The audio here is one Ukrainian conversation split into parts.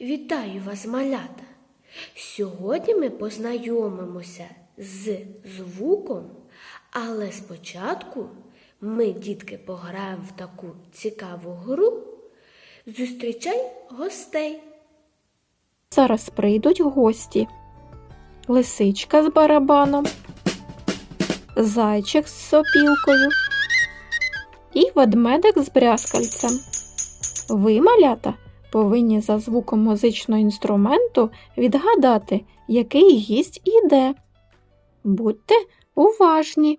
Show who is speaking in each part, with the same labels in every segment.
Speaker 1: Вітаю вас, малята! Сьогодні ми познайомимося з звуком, але спочатку ми, дітки, пограємо в таку цікаву гру. Зустрічай гостей.
Speaker 2: Зараз прийдуть гості. Лисичка з барабаном, зайчик з сопілкою і ведмедик з брязкальцем. Ви, малята, повинні за звуком музичного інструменту відгадати, який гість іде. Будьте уважні.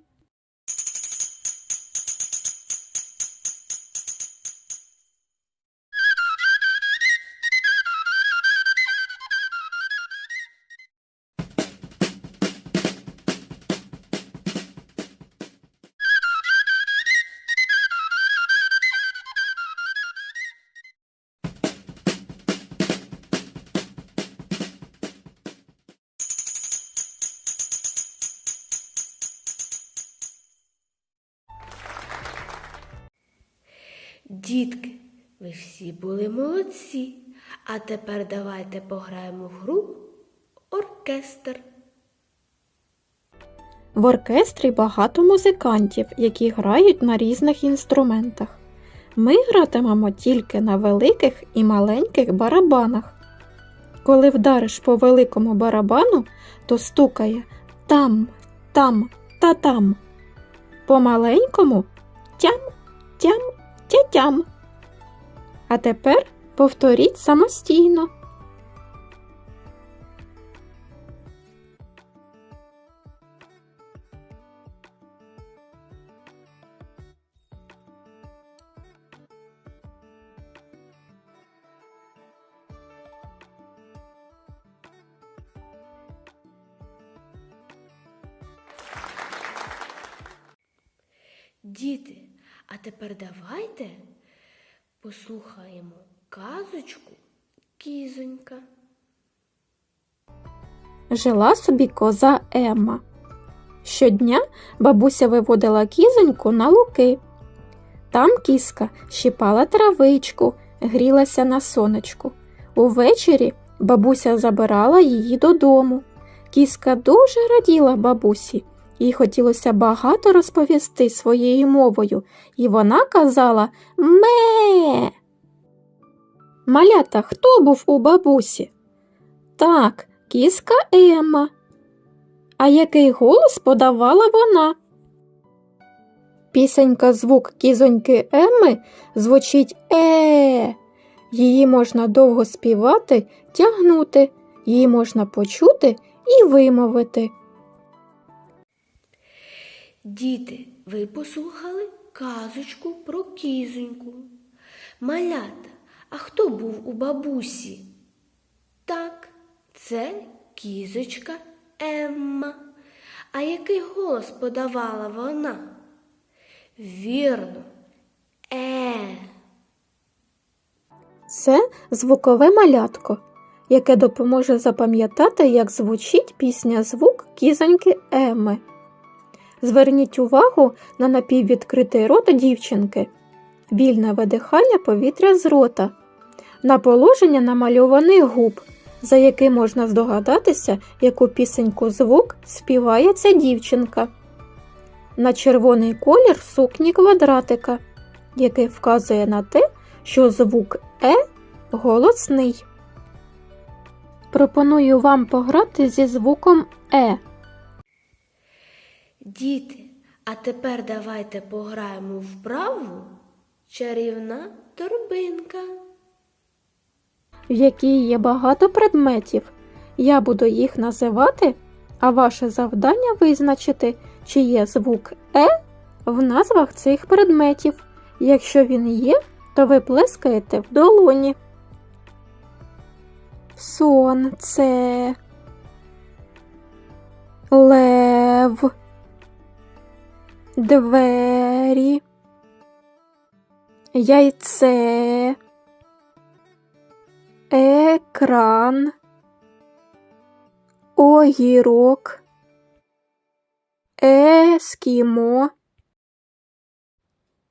Speaker 1: Дітки, ви всі були молодці. А тепер давайте пограємо в гру оркестр.
Speaker 2: В оркестрі багато музикантів, які грають на різних інструментах. Ми гратимемо тільки на великих і маленьких барабанах. Коли вдариш по великому барабану, то стукає там, там та там. По маленькому тям, тям, тя-тям. А тепер повторіть самостійно.
Speaker 1: Діти, а тепер давайте послухаємо казочку Кізонька.
Speaker 2: Жила собі коза Емма. Щодня бабуся виводила кізоньку на луки. Там кіска щипала травичку, грілася на сонечку. Увечері бабуся забирала її додому. Кіска дуже раділа бабусі, їй хотілося багато розповісти своєю мовою, і вона казала Ме. Малята, хто був у бабусі? Так, кіска Емма. А який голос подавала вона? Пісенька звук кізоньки Емми звучить е. Її можна довго співати, тягнути, її можна почути і вимовити.
Speaker 1: Діти, ви послухали казочку про кізоньку. Малята, а хто був у бабусі? Так, це кізочка Емма. А який голос подавала вона? Вірно, е.
Speaker 2: Це звукове малятко, яке допоможе запам'ятати, як звучить пісня звук кізоньки Еми. Зверніть увагу на напіввідкритий рот дівчинки, вільне видихання повітря з рота, на положення намальованих губ, за яким можна здогадатися, яку пісеньку звук співає ця дівчинка, на червоний колір сукні квадратика, який вказує на те, що звук Е голосний. Пропоную вам пограти зі звуком Е.
Speaker 1: Діти, а тепер давайте пограємо в вправу чарівна торбинка.
Speaker 2: в якій є багато предметів. Я буду їх називати, а ваше завдання визначити, чи є звук Е в назвах цих предметів. Якщо він є, то ви плескаєте в долоні. Сонце, лев, двері, яйце. Екран, огірок, ескімо,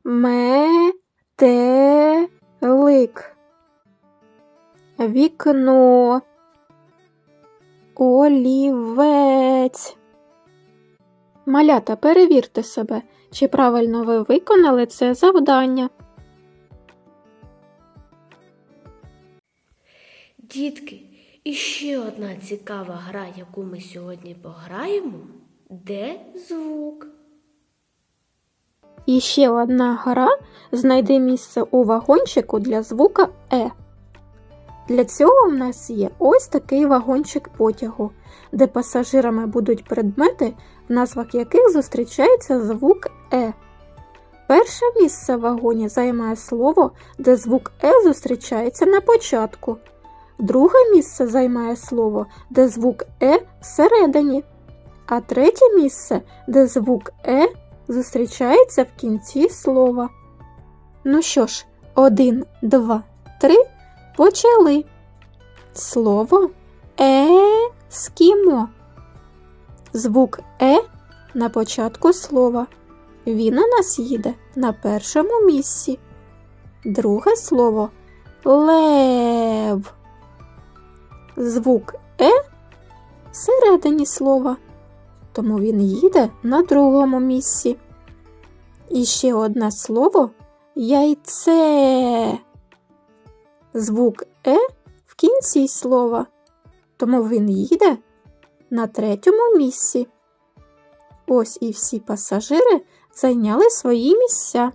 Speaker 2: метелик, вікно, олівець. Малята, перевірте себе, чи правильно ви виконали це завдання.
Speaker 1: Дітки, і ще одна цікава гра, яку ми сьогодні пограємо, де звук.
Speaker 2: І ще одна гра знайди місце у вагончику для звука Е. Для цього в нас є ось такий вагончик потягу, де пасажирами будуть предмети, в назвах яких зустрічається звук Е. Перше місце в вагоні займає слово, де звук Е зустрічається на початку. Друге місце займає слово, де звук Е всередині. А третє місце, де звук Е зустрічається в кінці слова. Ну що ж, один, два, три, почали. Слово ескімо. Звук Е на початку слова. Він у нас їде на першому місці. Друге слово лев. Звук Е всередині слова тому він їде на другому місці. І ще одне слово яйце. Звук Е в кінці слова, тому він їде на третьому місці. Ось і всі пасажири зайняли свої місця.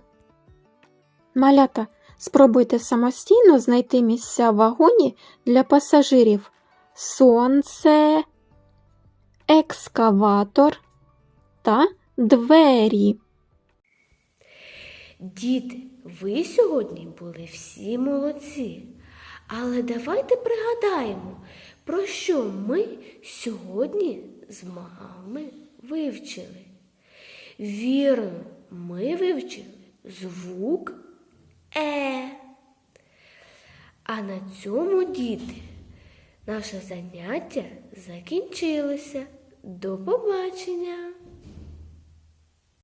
Speaker 2: Малята, спробуйте самостійно знайти місця в вагоні для пасажирів. Сонце екскаватор та двері.
Speaker 1: Діти, ви сьогодні були всі молодці. Але давайте пригадаємо, про що ми сьогодні з вами вивчили. Вірно, ми вивчили звук Е. А на цьому, діти, наше заняття закінчилося. До побачення!